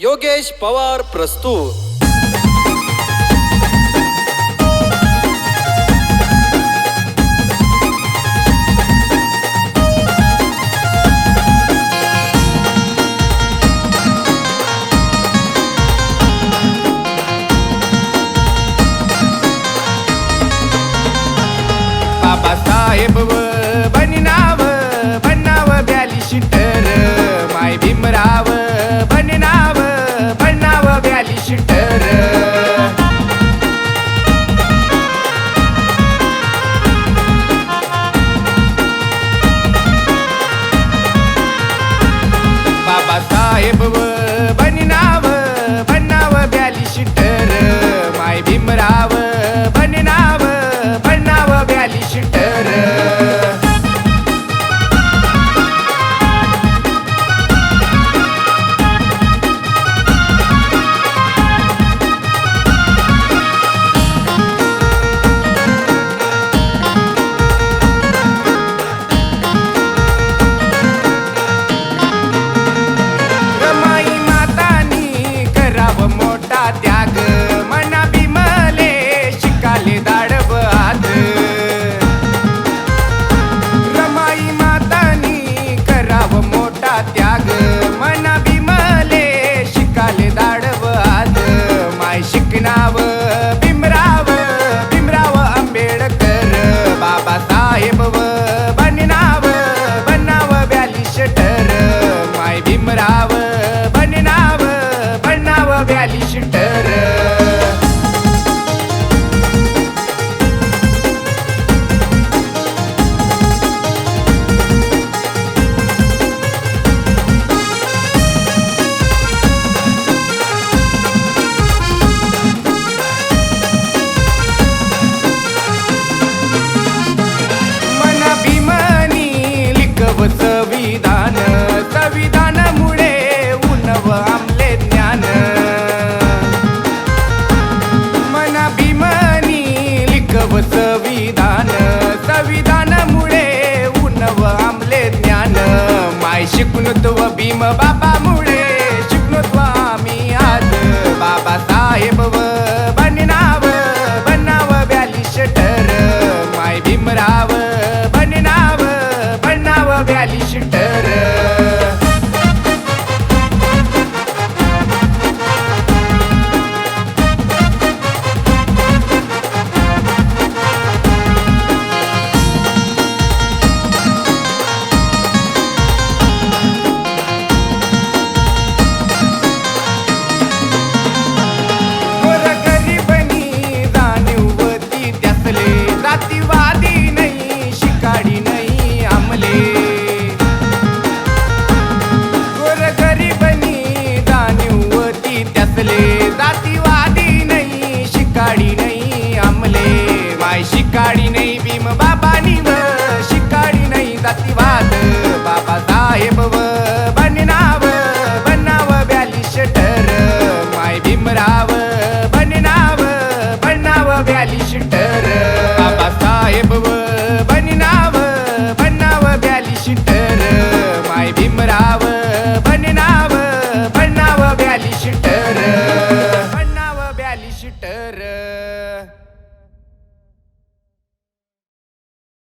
योगेश पवार प्रस्तुत. बाबासाहेब ever संविधान संविधानामुळे उनव आमले ज्ञान. मना भीमनी लिखव संविधान संविधानामुळे उनव आमले ज्ञान. माय शिकून तो भीम बाबा velho gitano.